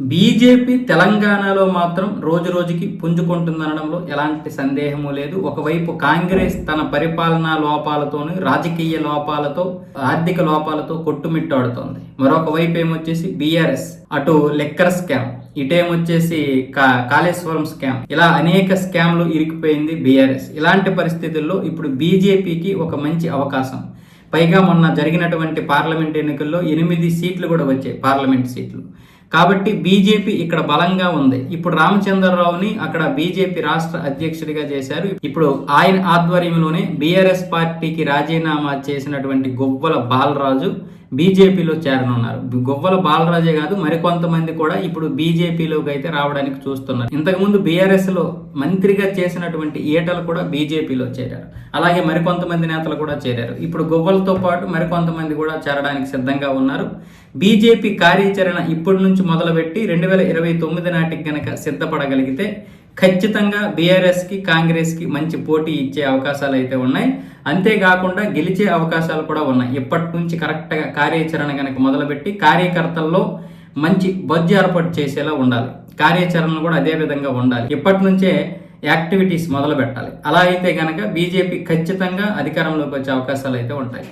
BJP తెలంగాణలో మాత్రం రోజు రోజుకి పుంజుకుంటుందనడంలో ఎలాంటి సందేహము లేదు. ఒకవైపు కాంగ్రెస్ తన పరిపాలనా లోపాలతోను రాజకీయ లోపాలతో ఆర్థిక లోపాలతో కొట్టుమిట్టాడుతోంది. మరొక వైపు ఏమొచ్చేసి బీఆర్ఎస్. అటు లెక్కర్ స్కామ్ ఇటేమొచ్చేసి కా కాళేశ్వరం స్కామ్. ఇలా అనేక స్కామ్లు ఇరికిపోయింది బీఆర్ఎస్. ఇలాంటి పరిస్థితుల్లో ఇప్పుడు బీజేపీకి ఒక మంచి అవకాశం. పైగా మొన్న జరిగినటువంటి పార్లమెంట్ ఎన్నికల్లో ఎనిమిది సీట్లు కూడా వచ్చాయి పార్లమెంట్ సీట్లు. కాబట్టి బీజేపీ ఇక్కడ బలంగా ఉంది. ఇప్పుడు రామచంద్రరావుని అక్కడ బీజేపీ రాష్ట్ర అధ్యక్షుడిగా చేశారు. ఇప్పుడు ఆయన ఆధ్వర్యంలోనే బీఆర్ఎస్ పార్టీకి రాజీనామా చేసినటువంటి గొవ్వల బాలరాజు బీజేపీలో చేరనున్నారు. గొవ్వల బాలరాజే కాదు మరికొంతమంది కూడా ఇప్పుడు బీజేపీలోకి అయితే రావడానికి చూస్తున్నారు. ఇంతకుముందు బీఆర్ఎస్లో మంత్రిగా చేసినటువంటి ఏటలు కూడా బీజేపీలో చేరారు. అలాగే మరికొంతమంది నేతలు కూడా చేరారు. ఇప్పుడు గొవ్వలతో పాటు మరికొంతమంది కూడా చేరడానికి సిద్ధంగా ఉన్నారు. బీజేపీ కార్యాచరణ ఇప్పటి నుంచి మొదలుపెట్టి రెండు వేల ఇరవై తొమ్మిది నాటికి గనక సిద్ధపడగలిగితే ఖచ్చితంగా బీఆర్ఎస్కి కాంగ్రెస్కి మంచి పోటీ ఇచ్చే అవకాశాలు అయితే ఉన్నాయి. అంతేకాకుండా గెలిచే అవకాశాలు కూడా ఉన్నాయి. ఇప్పటి నుంచి కరెక్ట్గా కార్యాచరణ కనుక మొదలుపెట్టి కార్యకర్తల్లో మంచి బొజ్జు ఏర్పాటు చేసేలా ఉండాలి. కార్యాచరణలు కూడా అదే విధంగా ఉండాలి. ఇప్పటి నుంచే యాక్టివిటీస్ మొదలు పెట్టాలి అలా అయితే కనుక బీజేపీ ఖచ్చితంగా అధికారంలోకి వచ్చే అవకాశాలు అయితే ఉంటాయి.